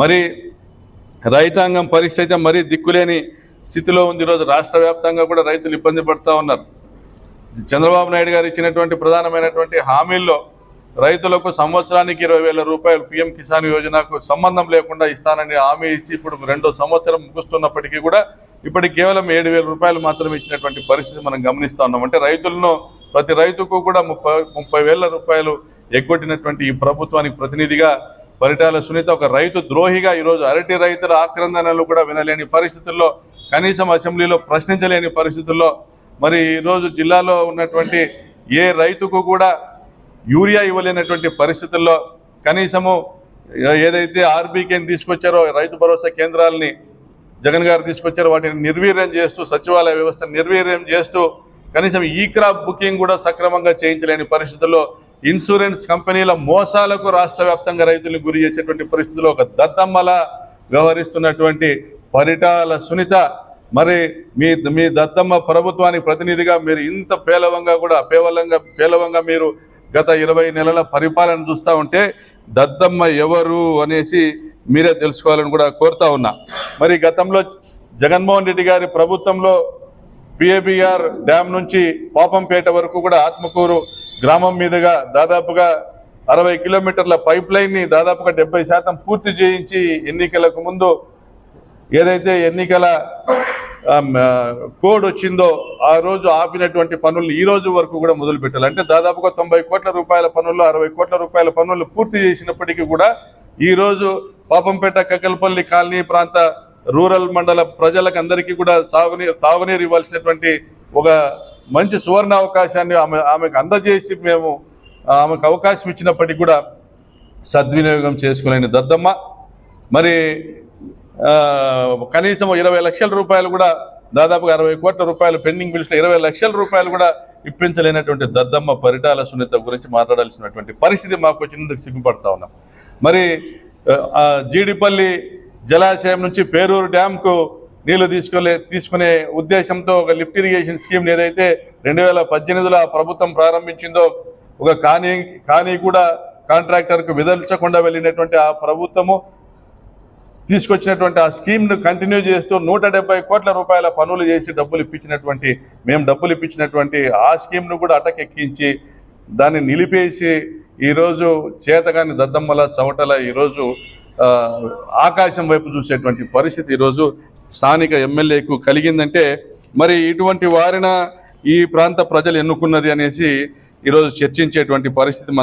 మరి రైతాంగం పరిస్థితి అయితే మరీ దిక్కులేని స్థితిలో ఉంది. ఈరోజు రాష్ట్ర వ్యాప్తంగా కూడా రైతులు ఇబ్బంది పడుతూ ఉన్నారు. చంద్రబాబు నాయుడు గారు ఇచ్చినటువంటి ప్రధానమైనటువంటి హామీల్లో రైతులకు సంవత్సరానికి ఇరవై వేల రూపాయలు పీఎం కిసాన్ యోజనకు సంబంధం లేకుండా ఇస్తానని హామీ ఇచ్చి ఇప్పుడు రెండో సంవత్సరం ముగుస్తున్నప్పటికీ కూడా ఇప్పటికి కేవలం ఏడు వేల రూపాయలు మాత్రమే ఇచ్చినటువంటి పరిస్థితి మనం గమనిస్తూ ఉన్నాం. అంటే రైతులను ప్రతి రైతుకు కూడా ముప్పై ముప్పై వేల రూపాయలు ఎగ్గొట్టినటువంటి ఈ ప్రభుత్వానికి ప్రతినిధిగా పరిటాల సునీత ఒక రైతు ద్రోహిగా ఈరోజు అరటి రైతుల ఆక్రందనలు కూడా వినలేని పరిస్థితుల్లో కనీసం అసెంబ్లీలో ప్రశ్నించలేని పరిస్థితుల్లో మరి ఈరోజు జిల్లాలో ఉన్నటువంటి ఏ రైతుకు కూడా యూరియా ఇవ్వలేనటువంటి పరిస్థితుల్లో కనీసము ఏదైతే ఆర్బీకేని తీసుకొచ్చారో రైతు భరోసా కేంద్రాలని జగన్ గారు తీసుకొచ్చారో వాటిని నిర్వీర్యం చేస్తూ సచివాలయ వ్యవస్థ నిర్వీర్యం చేస్తూ కనీసం ఈ క్రాప్ బుకింగ్ కూడా సక్రమంగా చేయించలేని పరిస్థితుల్లో ఇన్సూరెన్స్ కంపెనీల మోసాలకు రాష్ట్ర వ్యాప్తంగా రైతులను గురి చేసేటువంటి పరిస్థితుల్లో ఒక దద్దమ్మలా వ్యవహరిస్తున్నటువంటి పరిటాల సునీత మరి మీ మీ దద్దమ్మ ప్రభుత్వానికి ప్రతినిధిగా మీరు ఇంత పేలవంగా కూడా పేవలంగా పేలవంగా మీరు గత ఇరవై నెలల పరిపాలన చూస్తూ ఉంటే దద్దమ్మ ఎవరు అనేసి మీరే తెలుసుకోవాలని కూడా కోరుతా ఉన్నా. మరి గతంలో జగన్మోహన్ రెడ్డి గారి ప్రభుత్వంలో పిఏబిఆర్ డ్యామ్ నుంచి పాపంపేట వరకు కూడా ఆత్మకూరు గ్రామం మీదుగా దాదాపుగా అరవై కిలోమీటర్ల పైప్ లైన్ని దాదాపుగా డెబ్బై శాతం పూర్తి చేయించి ఎన్నికలకు ముందు ఏదైతే ఎన్నికల కోడ్ వచ్చిందో ఆ రోజు ఆపినటువంటి పనులు ఈ రోజు వరకు కూడా మొదలు పెట్టాలి. అంటే దాదాపుగా తొంభై కోట్ల రూపాయల పనులు అరవై కోట్ల రూపాయల పనులు పూర్తి చేసినప్పటికీ కూడా ఈ రోజు పాపంపేట కకల్పల్లి కాలనీ ప్రాంత రూరల్ మండల ప్రజలకు అందరికీ కూడా సాగునీరు తాగునీరు ఇవ్వాల్సినటువంటి ఒక మంచి సువర్ణ అవకాశాన్ని ఆమె ఆమెకు అందజేసి మేము ఆమెకు అవకాశం ఇచ్చినప్పటికీ కూడా సద్వినియోగం చేసుకోలేని దద్దమ్మ. మరి కనీసం ఇరవై లక్షల రూపాయలు కూడా దాదాపుగా అరవై కోట్ల రూపాయలు పెండింగ్ పిలిచిన ఇరవై లక్షల రూపాయలు కూడా ఇప్పించలేనటువంటి దద్దమ్మ పరిటాల సునీత గురించి మాట్లాడాల్సినటువంటి పరిస్థితి మాకు వచ్చినందుకు సిగ్గుపడతా ఉన్నాం. మరి జీడిపల్లి జలాశయం నుంచి పేరూరు డ్యాంకు నీళ్ళు తీసుకోలే తీసుకునే ఉద్దేశంతో ఒక లిఫ్ట్ ఇరిగేషన్ స్కీమ్ ఏదైతే రెండు వేల పద్దెనిమిదిలో ప్రభుత్వం ప్రారంభించిందో ఒక కానీ కానీ కూడా కాంట్రాక్టర్కు విదల్చకుండా వెళ్ళినటువంటి ఆ ప్రభుత్వము తీసుకొచ్చినటువంటి ఆ స్కీమ్ను కంటిన్యూ చేస్తూ నూట డెబ్బై కోట్ల రూపాయల పనులు చేసి డబ్బులు ఇప్పించినటువంటి మేము డబ్బులు ఇప్పించినటువంటి ఆ స్కీమ్ను కూడా అటకెక్కించి దాన్ని నిలిపేసి ఈరోజు చేతగాని దద్దమ్మల చవటల ఈరోజు ఆకాశం వైపు చూసేటువంటి పరిస్థితి ఈరోజు స్థానిక ఎమ్మెల్యేకు కలిగిందంటే మరి ఇటువంటి వారిన ఈ ప్రాంత ప్రజలు ఎన్నుకున్నది అనేసి ఈరోజు చర్చించేటువంటి పరిస్థితి మనం